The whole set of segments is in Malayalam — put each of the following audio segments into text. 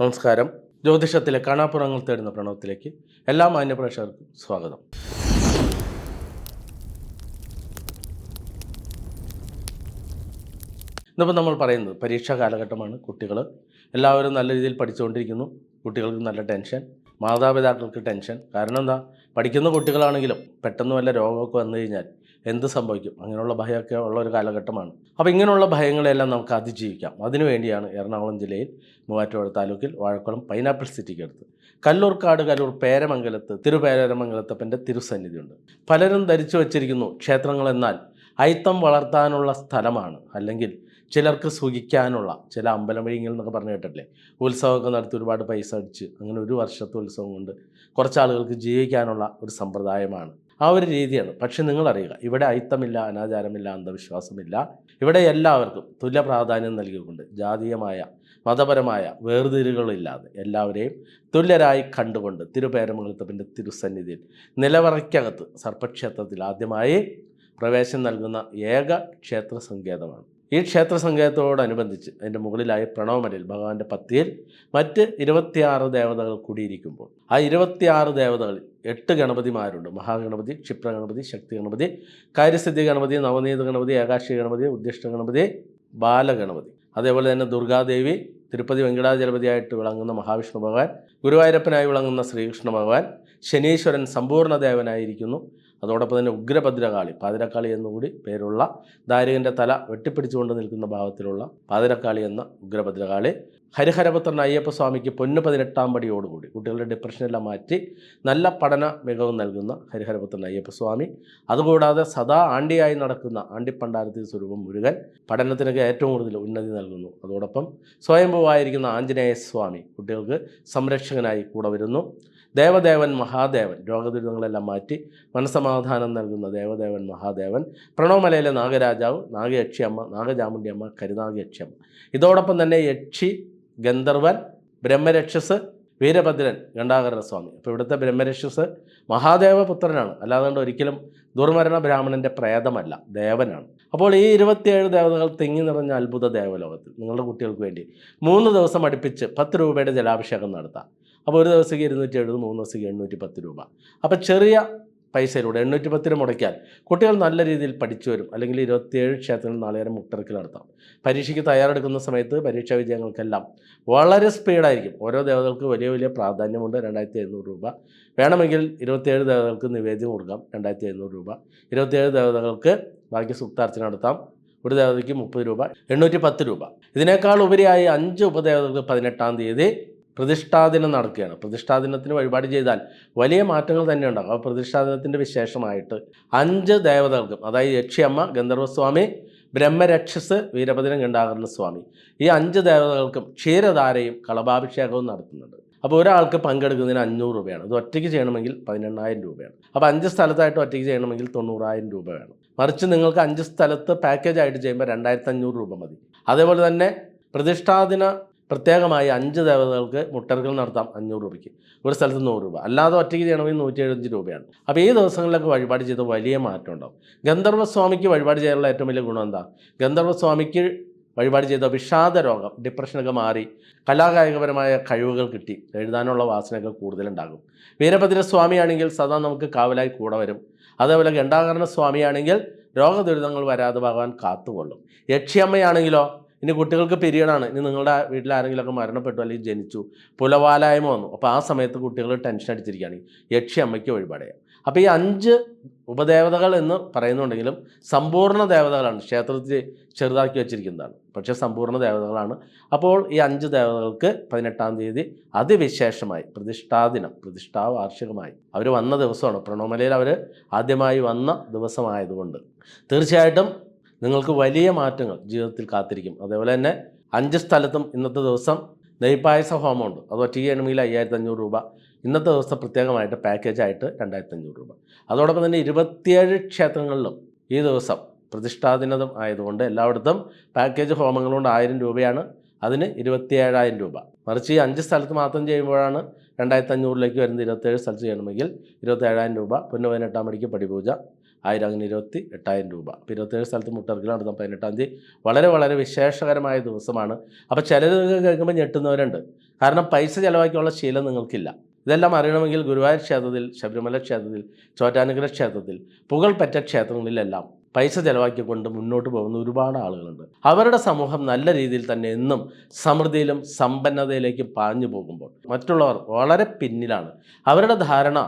നമസ്കാരം. ജ്യോതിഷത്തിലെ കാണാപ്പുറങ്ങൾ തേടുന്ന പ്രണവത്തിലേക്ക് എല്ലാ മാന്യപ്രേക്ഷകർക്കും സ്വാഗതം. ഇന്നിപ്പോൾ നമ്മൾ പറയുന്നത് പരീക്ഷാ കാലഘട്ടമാണ് കുട്ടികൾ എല്ലാവരും നല്ല രീതിയിൽ പഠിച്ചുകൊണ്ടിരിക്കുന്നു. കുട്ടികൾക്ക് നല്ല ടെൻഷൻ മാതാപിതാക്കൾക്ക് ടെൻഷൻ. കാരണം എന്താ? പഠിക്കുന്ന കുട്ടികളാണെങ്കിലും പെട്ടെന്ന് വല്ല രോഗമൊക്കെ വന്നു കഴിഞ്ഞാൽ എന്ത് സംഭവിക്കും? അങ്ങനെയുള്ള ഭയമൊക്കെ ഉള്ള ഒരു കാലഘട്ടമാണ്. അപ്പോൾ ഇങ്ങനെയുള്ള ഭയങ്ങളെല്ലാം നമുക്ക് അതിജീവിക്കാം. അതിനുവേണ്ടിയാണ് എറണാകുളം ജില്ലയിൽ മൂവാറ്റുപുഴ താലൂക്കിൽ വാഴക്കുളം പൈനാപ്പിൾ സിറ്റിക്ക് അടുത്ത്. കല്ലൂർക്കാട് കല്ലൂർ പേരമംഗലത്ത് തിരുപേരമംഗലത്തപ്പന്റെ തിരുസന്നിധിയുണ്ട്. പലരും ധരിച്ചു വച്ചിരിക്കുന്നു ക്ഷേത്രങ്ങൾ എന്നാൽ അയിത്തം വളർത്താനുള്ള സ്ഥലമാണ്. അല്ലെങ്കിൽ ചിലർക്ക് സുഖിക്കാനുള്ള ചില അമ്പലം വഴിങ്ങൾ എന്നൊക്കെ പറഞ്ഞു കേട്ടിട്ടില്ലേ? ഉത്സവമൊക്കെ നടത്തി ഒരുപാട് പൈസ അടിച്ച് അങ്ങനെ ഒരു വർഷത്തെ ഉത്സവം കൊണ്ട് കുറച്ച് ആളുകൾക്ക് ജീവിക്കാനുള്ള ഒരു സമ്പ്രദായമാണ്. ആ ഒരു രീതിയാണ്. പക്ഷെ നിങ്ങൾ അറിയുക ഇവിടെ അയിത്തമില്ല അനാചാരമില്ല അന്ധവിശ്വാസമില്ല. ഇവിടെ എല്ലാവർക്കും തുല്യ പ്രാധാന്യം നൽകിക്കൊണ്ട് ജാതീയമായ മതപരമായ വേർതിരികളില്ലാതെ എല്ലാവരെയും തുല്യരായി കണ്ടുകൊണ്ട് തിരുപേരമംഗലത്തപ്പന്റെ തിരുസന്നിധിയിൽ നിലവറയ്ക്കകത്ത് സർപ്പക്ഷേത്രത്തിൽ ആദ്യമായി പ്രവേശനം നൽകുന്ന ഏക ക്ഷേത്ര സങ്കേതമാണ് ഈ ക്ഷേത്ര സങ്കേതത്തോടനുബന്ധിച്ച് അതിന്റെ മുകളിലായി പ്രണവമലയിൽ ഭഗവാന്റെ പത്തിയിൽ മറ്റ് ഇരുപത്തിയാറ് ദേവതകൾ കൂടിയിരിക്കുമ്പോൾ ആ ഇരുപത്തിയാറ് ദേവതകളിൽ എട്ട് ഗണപതിമാരുണ്ട്. മഹാഗണപതി ക്ഷിപ്രഗണപതി ശക്തി ഗണപതി കാര്യസിദ്ധി ഗണപതി നവനീത ഗണപതി ഏകാശി ഗണപതി ഉദ്ദിഷ്ട ഗണപതി ബാലഗണപതി. അതേപോലെ തന്നെ ദുർഗാദേവി തിരുപ്പതി വെങ്കടാചലപതിയായിട്ട് വിളങ്ങുന്ന മഹാവിഷ്ണു ഭഗവാൻ ഗുരുവായൂരപ്പനായി വിളങ്ങുന്ന ശ്രീകൃഷ്ണ ഭഗവാൻ ശനീശ്വരൻ സമ്പൂർണ ദേവനായിരിക്കുന്നു അതോടൊപ്പം തന്നെ ഉഗ്രഭദ്രകാളി പാതിരക്കാളി എന്നുകൂടി പേരുള്ള ദാരികന്റെ തല വെട്ടിപ്പിടിച്ചുകൊണ്ട് നിൽക്കുന്ന ഭാവത്തിലുള്ള പാതിരക്കാളി എന്ന ഉഗ്രഭദ്രകാളി ഹരിഹരപുത്രൻ അയ്യപ്പസ്വാമിക്ക് പൊന്നു പതിനെട്ടാം പടിയോടുകൂടി കുട്ടികളുടെ ഡിപ്രഷനെല്ലാം മാറ്റി നല്ല പഠന മികവ് നൽകുന്ന ഹരിഹരപുത്രൻ അയ്യപ്പസ്വാമി അതുകൂടാതെ സദാ ആണ്ടിയായി നടക്കുന്ന ആണ്ടിപ്പണ്ടാരത്തി സ്വരൂപം മുരുകൻ പഠനത്തിനൊക്കെ ഏറ്റവും കൂടുതൽ ഉന്നതി നൽകുന്നു. അതോടൊപ്പം സ്വയംഭൂവായിരിക്കുന്ന ആഞ്ജനേയ സ്വാമി കുട്ടികൾക്ക് സംരക്ഷകനായി കൂടെ വരുന്നു. ദേവദേവൻ മഹാദേവൻ. രോഗദുരിതങ്ങളെല്ലാം മാറ്റി മനസമാധാനം നൽകുന്ന ദേവദേവൻ മഹാദേവൻ. പ്രണവമലയിലെ നാഗരാജാവ് നാഗയക്ഷിയമ്മ നാഗചാമുണ്ടിയമ്മ കരുനാഗയക്ഷിയമ്മ. ഇതോടൊപ്പം തന്നെ യക്ഷി ഗന്ധർവൻ ബ്രഹ്മരക്ഷസ് വീരഭദ്രൻ ഗണ്ടാകര സ്വാമി അപ്പോൾ ഇവിടുത്തെ ബ്രഹ്മരക്ഷസ് മഹാദേവപുത്രനാണ്. അല്ലാതെ ഒരിക്കലും ദുർമരണ ബ്രാഹ്മണന്റെ പ്രേതമല്ല ദേവനാണ്. അപ്പോൾ ഈ ഇരുപത്തിയേഴ് ദേവതകൾ തിങ്ങി നിറഞ്ഞ അത്ഭുത ദേവലോകത്തിൽ നിങ്ങളുടെ കുട്ടികൾക്ക് വേണ്ടി മൂന്ന് ദിവസം അടുപ്പിച്ച് പത്ത് രൂപയുടെ ജലാഭിഷേകം നടത്താം. അപ്പോൾ ഒരു ദിവസത്തേക്ക് ഇരുന്നൂറ്റി എഴുപത് മൂന്ന് ദിവസത്തേക്ക് എണ്ണൂറ്റി പത്ത് രൂപ. അപ്പോൾ ചെറിയ പൈസയിലൂടെ എണ്ണൂറ്റി പത്തിന് മുടക്കിയാൽ കുട്ടികൾ നല്ല രീതിയിൽ പഠിച്ചു വരും. അല്ലെങ്കിൽ ഇരുപത്തിയേഴ് ക്ഷേത്രങ്ങൾ നാളേരം മുട്ടറക്കിൽ നടത്താം. പരീക്ഷയ്ക്ക് തയ്യാറെടുക്കുന്ന സമയത്ത് പരീക്ഷാ വിജയങ്ങൾക്കെല്ലാം വളരെ സ്പീഡായിരിക്കും ഓരോ ദേവതകൾക്ക് വലിയ വലിയ പ്രാധാന്യമുണ്ട്. രണ്ടായിരത്തി എഴുന്നൂറ് രൂപ. വേണമെങ്കിൽ ഇരുപത്തിയേഴ് ദേവതകൾക്ക് നിവേദ്യം കൊടുക്കാം. രണ്ടായിരത്തി എഴുന്നൂറ് രൂപ. ഇരുപത്തിയേഴ് ദേവതകൾക്ക് ബാക്കി സുക്താർച്ചന നടത്താം. ഒരു ദേവതയ്ക്ക് മുപ്പത് രൂപ. എണ്ണൂറ്റി പത്ത് രൂപ. ഇതിനേക്കാൾ ഉപരിയായി അഞ്ച് ഉപദേവതകൾക്ക് പതിനെട്ടാം തീയതി പ്രതിഷ്ഠാദിനം നടക്കുകയാണ്. പ്രതിഷ്ഠാദിനത്തിന് വഴിപാട് ചെയ്താൽ വലിയ മാറ്റങ്ങൾ തന്നെ ഉണ്ടാകും അപ്പോൾ പ്രതിഷ്ഠാദിനത്തിന്റെ വിശേഷമായിട്ട് അഞ്ച് ദേവതകൾക്കും അതായത് യക്ഷിയമ്മ ഗന്ധർവസ്വാമി ബ്രഹ്മരക്ഷസ് വീരഭദ്രൻ ഗണ്ടാകരണ സ്വാമി ഈ അഞ്ച് ദേവതകൾക്കും ക്ഷീരധാരയും കളഭാഭിഷേകവും നടത്തുന്നുണ്ട്. അപ്പോൾ ഒരാൾക്ക് പങ്കെടുക്കുന്നതിന് അഞ്ഞൂറ് രൂപയാണ്. ഇത് ഒറ്റയ്ക്ക് ചെയ്യണമെങ്കിൽ പതിനെണ്ണായിരം രൂപയാണ്. അപ്പോൾ അഞ്ച് സ്ഥലത്തായിട്ട് ഒറ്റയ്ക്ക് ചെയ്യണമെങ്കിൽ തൊണ്ണൂറായിരം രൂപ വേണം. മറിച്ച് നിങ്ങൾക്ക് അഞ്ച് സ്ഥലത്ത് പാക്കേജ് ആയിട്ട് ചെയ്യുമ്പോൾ രണ്ടായിരത്തി അഞ്ഞൂറ് രൂപ മതി. അതേപോലെ തന്നെ പ്രതിഷ്ഠാദിന പ്രത്യേകമായി അഞ്ച് ദേവതകൾക്ക് മുട്ടറുകൾ നടത്താം അഞ്ഞൂറ് രൂപയ്ക്ക്. ഒരു സ്ഥലത്ത് നൂറ് രൂപ. അല്ലാതെ ഒറ്റയ്ക്ക് ചെയ്യണമെങ്കിൽ നൂറ്റി എഴുപത്തഞ്ച് രൂപയാണ്. അപ്പോൾ ഈ ദിവസങ്ങളിലൊക്കെ വഴിപാട് ചെയ്ത വലിയ മാറ്റം ഉണ്ടാവും. ഗന്ധർവസ്വാമിക്ക് വഴിപാട് ചെയ്യാനുള്ള ഏറ്റവും വലിയ ഗുണം എന്താ? ഗന്ധർവസ്വാമിക്ക് വഴിപാട് ചെയ്ത വിഷാദ രോഗം ഡിപ്രഷനൊക്കെ മാറി കലാകായികപരമായ കഴിവുകൾ കിട്ടി. എഴുതാനുള്ള വാസനയൊക്കെ കൂടുതലുണ്ടാകും. വീരഭദ്രസ്വാമിയാണെങ്കിൽ സദാ നമുക്ക് കാവലായി കൂടെ വരും. അതേപോലെ ഗണ്ടാകരണ സ്വാമിയാണെങ്കിൽ രോഗദുരിതങ്ങൾ വരാതെ ഭഗവാൻ കാത്തുകൊള്ളും. യക്ഷിയമ്മയാണെങ്കിലോ ഇനി കുട്ടികൾക്ക് പിരീഡാണ് ഇനി നിങ്ങളുടെ വീട്ടിൽ ആരെങ്കിലുമൊക്കെ മരണപ്പെട്ടു അല്ലെങ്കിൽ ജനിച്ചു പുലവാലായ്മ വന്നു. അപ്പോൾ ആ സമയത്ത് കുട്ടികൾ ടെൻഷൻ അടിച്ചിരിക്കുകയാണ്. യക്ഷി അമ്മയ്ക്ക് വഴിപാട് അപ്പോൾ ഈ അഞ്ച് ഉപദേവതകൾ എന്ന് പറയുന്നുണ്ടെങ്കിലും സമ്പൂർണ ദേവതകളാണ്. ക്ഷേത്രത്തിൽ ചെറുതാക്കി വെച്ചിരിക്കുന്നതാണ്. പക്ഷേ സമ്പൂർണ ദേവതകളാണ്. അപ്പോൾ ഈ അഞ്ച് ദേവതകൾക്ക് പതിനെട്ടാം തീയതി അതിവിശേഷമായി പ്രതിഷ്ഠാദിനം പ്രതിഷ്ഠാ വാർഷികമായി അവർ വന്ന ദിവസമാണ്. പ്രണോമലയിൽ അവർ ആദ്യമായി വന്ന ദിവസമായതുകൊണ്ട്. തീർച്ചയായിട്ടും നിങ്ങൾക്ക് വലിയ മാറ്റങ്ങൾ ജീവിതത്തിൽ കാത്തിരിക്കും. അതേപോലെ തന്നെ അഞ്ച് സ്ഥലത്തും ഇന്നത്തെ ദിവസം നെയ്പായസ ഹോമമുണ്ട്. അതോ ടീ എണ്ണമിയിൽ അയ്യായിരത്തി അഞ്ഞൂറ് രൂപ. ഇന്നത്തെ ദിവസം പ്രത്യേകമായിട്ട് പാക്കേജായിട്ട് രണ്ടായിരത്തി അഞ്ഞൂറ് രൂപ. അതോടൊപ്പം തന്നെ ഇരുപത്തിയേഴ് ക്ഷേത്രങ്ങളിലും ഈ ദിവസം പ്രതിഷ്ഠാദിനതും ആയതുകൊണ്ട് എല്ലായിടത്തും പാക്കേജ് ഹോമങ്ങൾ കൊണ്ട് ആയിരം രൂപയാണ്. അതിന് ഇരുപത്തിയേഴായിരം രൂപ. മറിച്ച് ഈ അഞ്ച് സ്ഥലത്ത് മാത്രം ചെയ്യുമ്പോഴാണ് രണ്ടായിരത്തി അഞ്ഞൂറിലേക്ക് വരുന്നത് ഇരുപത്തേഴ് സ്ഥലത്ത് ചെയ്യണമെങ്കിൽ ഇരുപത്തേഴായിരം രൂപ. പൊന്നു പതിനെട്ടാം മണിക്ക് പടിപൂജ. ആയിരം അങ്ങനെ ഇരുപത്തി എട്ടായിരം രൂപ. അപ്പോൾ ഇരുപത്തേഴ് സ്ഥലത്ത് മുട്ടർക്കിൽ നടന്ന പതിനെട്ടാം തീയതി വളരെ വളരെ വിശേഷകരമായ ദിവസമാണ്. അപ്പോൾ ചിലത് കേൾക്കുമ്പോൾ ഞെട്ടുന്നവരുണ്ട്. കാരണം പൈസ ചിലവാക്കിയുള്ള ശീലം നിങ്ങൾക്കില്ല. ഇതെല്ലാം അറിയണമെങ്കിൽ ഗുരുവായൂർ ക്ഷേത്രത്തിൽ ശബരിമല ക്ഷേത്രത്തിൽ ചോറ്റാനുഗ്രഹ ക്ഷേത്രത്തിൽ പുകൾപെറ്റ ക്ഷേത്രങ്ങളിലെല്ലാം പൈസ ചിലവാക്കിക്കൊണ്ട് മുന്നോട്ട് പോകുന്ന ഒരുപാട് ആളുകളുണ്ട്. അവരുടെ സമൂഹം നല്ല രീതിയിൽ തന്നെ എന്നും സമൃദ്ധിയിലും സമ്പന്നതയിലേക്കും പാഞ്ഞു പോകുമ്പോൾ മറ്റുള്ളവർ വളരെ പിന്നിലാണ്. അവരുടെ ധാരണ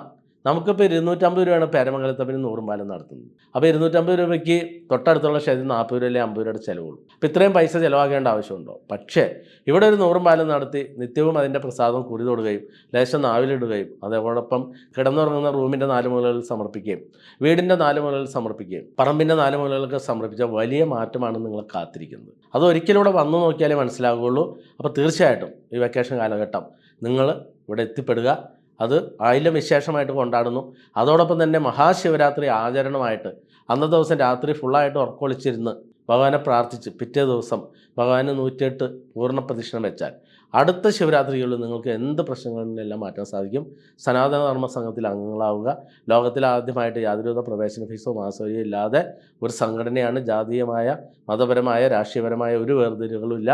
നമുക്കിപ്പോൾ ഇരുന്നൂറ്റമ്പത് രൂപയാണ് പേരമംഗലത്തപ്പന് നൂറും പാലം നടത്തുന്നത്. അപ്പോൾ ഇരുന്നൂറ്റമ്പത് രൂപയ്ക്ക് തൊട്ടടുത്തുള്ള ക്ഷേത്രത്തിൽ നാൽപ്പത് രൂപ അല്ലെങ്കിൽ അമ്പത് രൂപയുടെ ചിലവുള്ളൂ. അപ്പോൾ ഇത്രയും പൈസ ചിലവാക്കേണ്ട ആവശ്യമുണ്ടോ? പക്ഷേ ഇവിടെ ഒരു നൂറും പാലം നടത്തി നിത്യവും അതിന്റെ പ്രസാദം കുടി തൊടുകയും ലേശം നാവിലിടുകയും അതോടൊപ്പം കിടന്നുറങ്ങുന്ന റൂമിന്റെ നാല് മുകളിൽ സമർപ്പിക്കുകയും വീടിന്റെ നാല് മുകളിൽ സമർപ്പിക്കുകയും പറമ്പിന്റെ നാല് മുകളിലൊക്കെ സമർപ്പിച്ച വലിയ മാറ്റമാണ് നിങ്ങളെ കാത്തിരിക്കുന്നത്. അത് ഒരിക്കലൂടെ വന്നു നോക്കിയാലേ മനസ്സിലാകുകയുള്ളൂ അപ്പോൾ തീർച്ചയായിട്ടും ഈ വെക്കേഷൻ കാലഘട്ടം നിങ്ങൾ ഇവിടെ എത്തിപ്പെടുക. അത് ആയില്യം വിശേഷമായിട്ട് കൊണ്ടാടുന്നു. അതോടൊപ്പം തന്നെ മഹാശിവരാത്രി ആചരണമായിട്ട് അന്നത്തെ ദിവസം രാത്രി ഫുള്ളായിട്ട് ഉറക്കൊളിച്ചിരുന്ന് ഭഗവാനെ പ്രാർത്ഥിച്ച് പിറ്റേ ദിവസം ഭഗവാന് നൂറ്റിയെട്ട് പൂർണ പ്രദക്ഷിണം വെച്ചാൽ അടുത്ത ശിവരാത്രികളിൽ നിങ്ങൾക്ക് എന്ത് പ്രശ്നങ്ങളിലെല്ലാം മാറ്റാൻ സാധിക്കും? സനാതന ധർമ്മ സംഘത്തിൽ അംഗങ്ങളാവുക. ലോകത്തിൽ ആദ്യമായിട്ട് യാതൊരുവിധ പ്രവേശന ഫീസോ മാസവരിയോ ഇല്ലാതെ ഒരു സംഘടനയാണ്. ജാതീയമായ മതപരമായ രാഷ്ട്രീയപരമായ ഒരു വേർതിരിവുകളും ഇല്ല.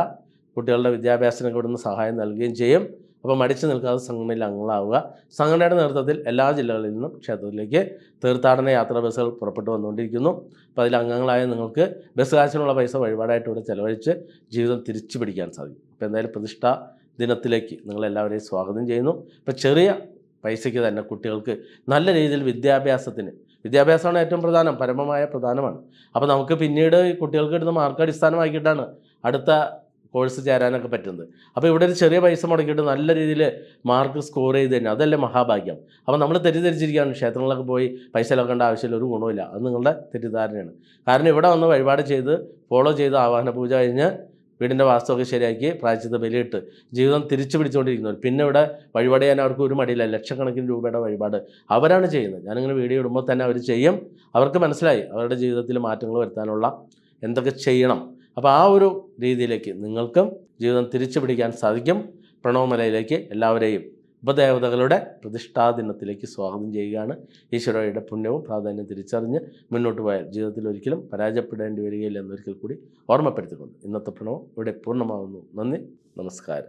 കുട്ടികളുടെ വിദ്യാഭ്യാസത്തിനൊക്കെ ഇവിടുന്ന് സഹായം നൽകുകയും ചെയ്യും. അപ്പോൾ മടിച്ചു നിൽക്കാതെ സംഘടനയിൽ അംഗങ്ങളാവുക. സംഘടനയുടെ നേതൃത്വത്തിൽ എല്ലാ ജില്ലകളിൽ നിന്നും ക്ഷേത്രത്തിലേക്ക് തീർത്ഥാടന യാത്രാ ബസ്സുകൾ പുറപ്പെട്ടു വന്നുകൊണ്ടിരിക്കുന്നു. അപ്പോൾ അതിൽ അംഗങ്ങളായ നിങ്ങൾക്ക് ബസ് കാശിനുള്ള പൈസ വഴിപാടായിട്ട് ഇവിടെ ചെലവഴിച്ച് ജീവിതം തിരിച്ചു പിടിക്കാൻ സാധിക്കും. അപ്പോൾ എന്തായാലും പ്രതിഷ്ഠാ ദിനത്തിലേക്ക് നിങ്ങളെല്ലാവരെയും സ്വാഗതം ചെയ്യുന്നു. ഇപ്പോൾ ചെറിയ പൈസയ്ക്ക് തന്നെ കുട്ടികൾക്ക് നല്ല രീതിയിൽ വിദ്യാഭ്യാസത്തിന് വിദ്യാഭ്യാസമാണ് ഏറ്റവും പ്രധാനം പരമമായ പ്രധാനമാണ്. അപ്പോൾ നമുക്ക് പിന്നീട് കുട്ടികൾക്ക് കിട്ടുന്ന മാർക്ക് അടിസ്ഥാനമാക്കിയിട്ടാണ് അടുത്ത കോഴ്സ് ചേരാനൊക്കെ പറ്റുന്നത്. അപ്പോൾ ഇവിടെ ഒരു ചെറിയ പൈസ മുടക്കിയിട്ട് നല്ല രീതിയിൽ മാർക്ക് സ്കോർ ചെയ്ത് തന്നെ അതല്ലേ മഹാഭാഗ്യം. അപ്പോൾ നമ്മൾ തെറ്റിദ്ധരിച്ചിരിക്കുകയാണ്. ക്ഷേത്രങ്ങളിലൊക്കെ പോയി പൈസ ഇളക്കേണ്ട ആവശ്യമില്ല ഒരു ഗുണമില്ല അത് നിങ്ങളുടെ തെറ്റിദ്ധാരണയാണ്. കാരണം ഇവിടെ വന്ന് വഴിപാട് ചെയ്ത് ഫോളോ ചെയ്ത് ആവാഹന പൂജ കഴിഞ്ഞ് വീടിന്റെ വാസ്തുവൊക്കെ ശരിയാക്കി പ്രായച്ചിത്ത ബലിയിട്ട് ജീവിതം തിരിച്ചു പിടിച്ചുകൊണ്ടിരിക്കുന്നവർ പിന്നെ ഇവിടെ വഴിപാട് ചെയ്യാൻ അവർക്ക് ഒരു മടിയില്ല. ലക്ഷക്കണക്കിന് രൂപയുടെ വഴിപാട് അവരാണ് ചെയ്യുന്നത്. ഞാനിങ്ങനെ വീഡിയോ ഇടുമ്പോൾ തന്നെ അവർ ചെയ്യും. അവർക്ക് മനസ്സിലായി അവരുടെ ജീവിതത്തിൽ മാറ്റങ്ങൾ വരുത്താനുള്ള എന്തൊക്കെ ചെയ്യണം. അപ്പോൾ ആ ഒരു രീതിയിലേക്ക് നിങ്ങൾക്കും ജീവിതം തിരിച്ചു പിടിക്കാൻ സാധിക്കും. പ്രണവമലയിലേക്ക് എല്ലാവരെയും ഉപദേവതകളുടെ പ്രതിഷ്ഠാ ദിനത്തിലേക്ക് സ്വാഗതം ചെയ്യുകയാണ്. ഈശ്വരയുടെ പുണ്യവും പ്രാധാന്യം തിരിച്ചറിഞ്ഞ് മുന്നോട്ട് പോയാൽ ജീവിതത്തിൽ ഒരിക്കലും പരാജയപ്പെടേണ്ടി വരികയില്ല എന്നൊരിക്കൽ കൂടി ഓർമ്മപ്പെടുത്തിക്കൊണ്ട് ഇന്നത്തെ പ്രണവം ഇവിടെ പൂർണമാകുന്നു നന്ദി. നമസ്കാരം.